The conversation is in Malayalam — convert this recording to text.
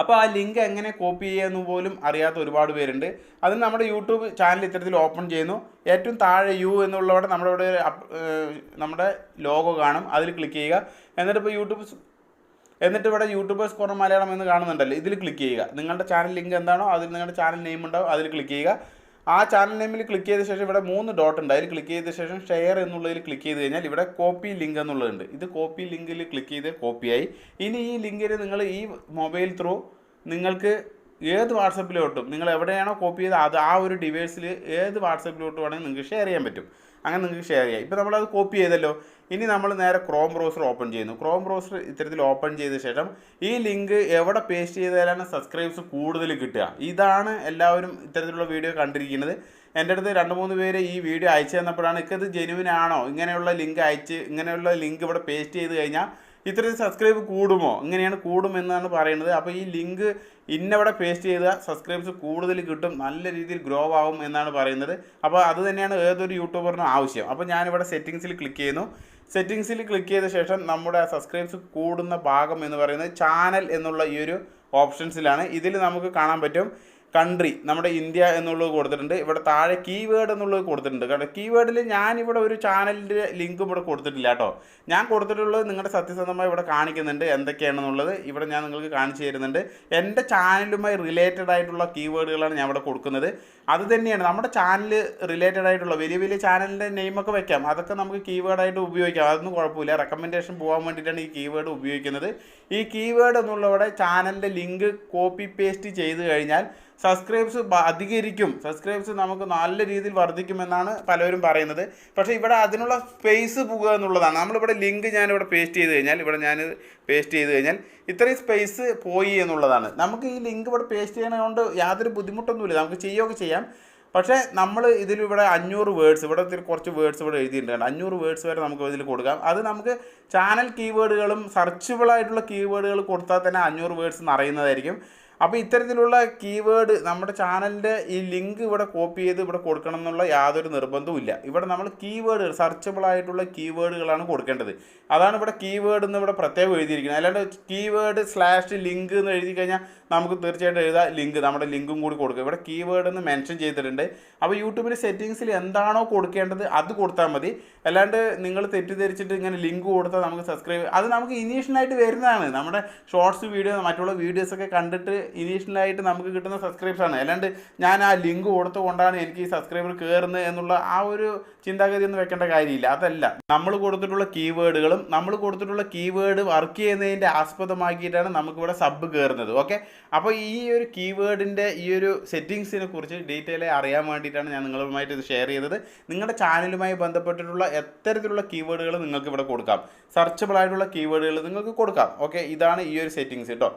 അപ്പോൾ ആ ലിങ്ക് എങ്ങനെ കോപ്പി ചെയ്യാമെന്ന് പോലും അറിയാത്ത ഒരുപാട് പേരുണ്ട്. അതിന് നമ്മുടെ യൂട്യൂബ് ചാനൽ ഇത്തരത്തിൽ ഓപ്പൺ ചെയ്യുന്നു. ഏറ്റവും താഴെ യു എന്നുള്ളവിടെ നമ്മുടെ ഇവിടെ നമ്മുടെ ലോഗോ കാണും. അതിൽ ക്ലിക്ക് ചെയ്യുക. എന്നിട്ട് ഇപ്പോൾ യൂട്യൂബ് എന്നിട്ട് ഇവിടെ യൂട്യൂബേഴ്സ് കോർണർ മലയാളം എന്ന് കാണുന്നുണ്ടല്ലോ. ഇതിൽ ക്ലിക്ക് ചെയ്യുക. നിങ്ങളുടെ ചാനൽ ലിങ്ക് എന്താണോ അതിൽ നിങ്ങളുടെ ചാനൽ നെയിം ഉണ്ടാവും അതിൽ ക്ലിക്ക് ചെയ്യുക. ആ ചാനൽ നെയിമിൽ ക്ലിക്ക് ചെയ്ത ശേഷം ഇവിടെ മൂന്ന് ഡോട്ട് ഉണ്ട്. അതിൽ ക്ലിക്ക് ചെയ്ത ശേഷം ഷെയർ എന്നുള്ളതിൽ ക്ലിക്ക് ചെയ്ത് കഴിഞ്ഞാൽ ഇവിടെ കോപ്പി ലിങ്ക് എന്നുള്ളതുണ്ട്. ഇത് കോപ്പി ലിങ്കിൽ ക്ലിക്ക് ചെയ്ത് കോപ്പിയായി ഇനി ഈ ലിങ്കിൽ നിങ്ങൾ ഈ മൊബൈൽ ത്രൂ നിങ്ങൾക്ക് ഏത് വാട്സപ്പിലോട്ടും നിങ്ങൾ എവിടെയാണോ കോപ്പി ചെയ്ത് അത് ആ ഒരു ഡിവൈസിൽ ഏത് വാട്സപ്പിലോട്ട് വേണമെങ്കിൽ നിങ്ങൾക്ക് ഷെയർ ചെയ്യാൻ പറ്റും. അങ്ങനെ നിങ്ങൾക്ക് ഷെയർ ചെയ്യാം. ഇപ്പോൾ നമ്മളത് കോപ്പി ചെയ്തല്ലോ. ഇനി നമ്മൾ നേരെ ക്രോം ബ്രൗസർ ഓപ്പൺ ചെയ്യുന്നു. ക്രോം ബ്രൗസർ ഇത്തരത്തിൽ ഓപ്പൺ ചെയ്ത ശേഷം ഈ ലിങ്ക് എവിടെ പേസ്റ്റ് ചെയ്താലാണ് സബ്സ്ക്രൈബ്സ് കൂടുതൽ കിട്ടുക. ഇതാണ് എല്ലാവരും ഇത്തരത്തിലുള്ള വീഡിയോ കണ്ടിരിക്കുന്നത്. എന്റെ അടുത്ത് രണ്ട് മൂന്ന് പേര് ഈ വീഡിയോ അയച്ചു തന്നപ്പോഴാണ് ഇക്കത് ജെനുവിൻ ആണോ? ഇങ്ങനെയുള്ള ലിങ്ക് അയച്ച് ഇങ്ങനെയുള്ള ലിങ്ക് ഇവിടെ പേസ്റ്റ് ചെയ്ത് കഴിഞ്ഞാൽ ഇത്രയും സബ്സ്ക്രൈബ് കൂടുമോ? ഇങ്ങനെയാണ് കൂടുമെന്നാണ് പറയുന്നത്. അപ്പോൾ ഈ ലിങ്ക് ഇന്നവിടെ പേസ്റ്റ് ചെയ്താൽ സബ്സ്ക്രൈബ്സ് കൂടുതൽ കിട്ടും നല്ല രീതിയിൽ ഗ്രോ ആവും എന്നാണ് പറയുന്നത്. അപ്പോൾ അത് തന്നെയാണ് ഏതൊരു യൂട്യൂബറിനും ആവശ്യം. അപ്പോൾ ഞാനിവിടെ സെറ്റിങ്സിൽ ക്ലിക്ക് ചെയ്യുന്നു. സെറ്റിങ്സിൽ ക്ലിക്ക് ചെയ്ത ശേഷം നമ്മുടെ സബ്സ്ക്രൈബ്സ് കൂടുന്ന ഭാഗം എന്ന് പറയുന്നത് ചാനൽ എന്നുള്ള ഈ ഒരു ഓപ്ഷൻസിലാണ് ഇതിൽ നമുക്ക് കാണാൻ പറ്റും. കൺട്രി നമ്മുടെ ഇന്ത്യ എന്നുള്ളത് കൊടുത്തിട്ടുണ്ട്. ഇവിടെ താഴെ കീവേഡ് എന്നുള്ളത് കൊടുത്തിട്ടുണ്ട്. കാരണം കീവേഡിൽ ഞാനിവിടെ ഒരു ചാനലിന്റെ ലിങ്ക് ഇവിടെ കൊടുത്തിട്ടില്ല കേട്ടോ. ഞാൻ കൊടുത്തിട്ടുള്ളത് നിങ്ങളുടെ സത്യസന്ധമായി ഇവിടെ കാണിക്കുന്നുണ്ട് എന്തൊക്കെയാണെന്നുള്ളത്. ഇവിടെ ഞാൻ നിങ്ങൾക്ക് കാണിച്ചു തരുന്നുണ്ട്. എന്റെ ചാനലുമായി റിലേറ്റഡ് ആയിട്ടുള്ള കീവേഡുകളാണ് ഞാൻ ഇവിടെ കൊടുക്കുന്നത്. അത് തന്നെയാണ് നമ്മുടെ ചാനൽ റിലേറ്റഡ് ആയിട്ടുള്ള വലിയ വലിയ ചാനലിന്റെ നെയിമൊക്കെ വെക്കാം. അതൊക്കെ നമുക്ക് കീവേഡായിട്ട് ഉപയോഗിക്കാം. അതൊന്നും കുഴപ്പമില്ല. റെക്കമെൻഡേഷൻ പോകാൻ വേണ്ടിയിട്ടാണ് ഈ കീവേഡ് ഉപയോഗിക്കുന്നത്. ഈ കീവേഡ് എന്നുള്ളവിടെ ചാനലിന്റെ ലിങ്ക് കോപ്പി പേസ്റ്റ് ചെയ്ത് കഴിഞ്ഞാൽ സബ്സ്ക്രൈബ്സ് അധികരിക്കും. സബ്സ്ക്രൈബ്സ് നമുക്ക് നല്ല രീതിയിൽ വർദ്ധിക്കുമെന്നാണ് പലരും പറയുന്നത്. പക്ഷേ ഇവിടെ അതിനുള്ള സ്പേസ് പോകുക എന്നുള്ളതാണ്. നമ്മളിവിടെ ലിങ്ക് ഞാനിവിടെ പേസ്റ്റ് ചെയ്ത് കഴിഞ്ഞാൽ ഇവിടെ ഞാൻ പേസ്റ്റ് ചെയ്ത് കഴിഞ്ഞാൽ ഇത്രയും സ്പേസ് പോയി എന്നുള്ളതാണ്. നമുക്ക് ഈ ലിങ്ക് ഇവിടെ പേസ്റ്റ് ചെയ്യണതുകൊണ്ട് യാതൊരു ബുദ്ധിമുട്ടൊന്നുമില്ല. നമുക്ക് ചെയ്യുകയൊക്കെ ചെയ്യാം. പക്ഷേ നമ്മൾ ഇതിലിവിടെ അഞ്ഞൂറ് വേർഡ്സ് ഇവിടെ കുറച്ച് വേർഡ്സ് ഇവിടെ എഴുതിയിട്ടുണ്ട്. അഞ്ഞൂറ് വേർഡ്സ് വരെ നമുക്ക് ഇതിൽ കൊടുക്കാം. അത് നമുക്ക് ചാനൽ കീവേഡുകളും സെർച്ചബിളായിട്ടുള്ള കീവേഡുകൾ കൊടുത്താൽ തന്നെ അഞ്ഞൂറ് വേർഡ്സ് നിറയുന്നതായിരിക്കും. അപ്പോൾ ഇത്തരത്തിലുള്ള കീവേഡ് നമ്മുടെ ചാനലിന്റെ ഈ ലിങ്ക് ഇവിടെ കോപ്പി ചെയ്ത് ഇവിടെ കൊടുക്കണം എന്നുള്ള യാതൊരു നിർബന്ധവും ഇല്ല. ഇവിടെ നമ്മൾ കീവേഡുകൾ സെർച്ചബിൾ ആയിട്ടുള്ള കീവേഡുകളാണ് കൊടുക്കേണ്ടത്. അതാണ് ഇവിടെ കീവേഡ് എന്ന് ഇവിടെ പ്രത്യേകം എഴുതിയിരിക്കുന്നത്. അല്ലാണ്ട് കീവേഡ് സ്ലാഷ് ലിങ്ക് എന്ന് എഴുതി കഴിഞ്ഞാൽ നമുക്ക് തീർച്ചയായിട്ടും എഴുതാം ലിങ്ക് നമ്മുടെ ലിങ്കും കൂടി കൊടുക്കുക ഇവിടെ കീവേഡ് എന്ന് മെൻഷൻ ചെയ്തിട്ടുണ്ട്. അപ്പോൾ യൂട്യൂബിന്റെ സെറ്റിങ്സിൽ എന്താണോ കൊടുക്കേണ്ടത് അത് കൊടുത്താൽ മതി. അല്ലാണ്ട് നിങ്ങൾ തെറ്റിദ്ധരിച്ചിട്ട് ഇങ്ങനെ ലിങ്ക് കൊടുത്താൽ നമുക്ക് സബ്സ്ക്രൈബ് അത് നമുക്ക് ഇനീഷ്യലായിട്ട് വരുന്നതാണ്. നമ്മുടെ ഷോർട്സ് വീഡിയോ മറ്റുള്ള വീഡിയോസൊക്കെ കണ്ടിട്ട് ഇനീഷ്യലായിട്ട് നമുക്ക് കിട്ടുന്ന സബ്സ്ക്രൈബ്സ് ആണ്. അല്ലാണ്ട് ഞാൻ ആ ലിങ്ക് കൊടുത്തുകൊണ്ടാണ് എനിക്ക് ഈ സബ്സ്ക്രൈബർ കയറുന്നത് എന്നുള്ള ആ ഒരു ചിന്താഗതി ഒന്നും വെക്കേണ്ട കാര്യമില്ല. അതല്ല നമ്മൾ കൊടുത്തിട്ടുള്ള കീവേഡുകളും നമ്മൾ കൊടുത്തിട്ടുള്ള കീവേഡ് വർക്ക് ചെയ്യുന്നതിന്റെ ആസ്പദമാക്കിയിട്ടാണ് നമുക്കിവിടെ സബ് കയറുന്നത് ഓക്കെ അപ്പോൾ ഈ ഒരു കീവേഡിന്റെ ഈ ഒരു സെറ്റിങ്സിനെ കുറിച്ച് ഡീറ്റെയിൽ അറിയാൻ വേണ്ടിയിട്ടാണ് ഞാൻ നിങ്ങളുമായിട്ട് ഇത് ഷെയർ ചെയ്തത്. നിങ്ങളുടെ ചാനലുമായി ബന്ധപ്പെട്ടിട്ടുള്ള എത്തരത്തിലുള്ള കീവേഡുകൾ നിങ്ങൾക്ക് ഇവിടെ കൊടുക്കാം. സെർച്ചബിൾ ആയിട്ടുള്ള കീവേഡുകൾ നിങ്ങൾക്ക് കൊടുക്കാം. ഓക്കെ ഇതാണ് ഈ ഒരു സെറ്റിങ്സ് കേട്ടോ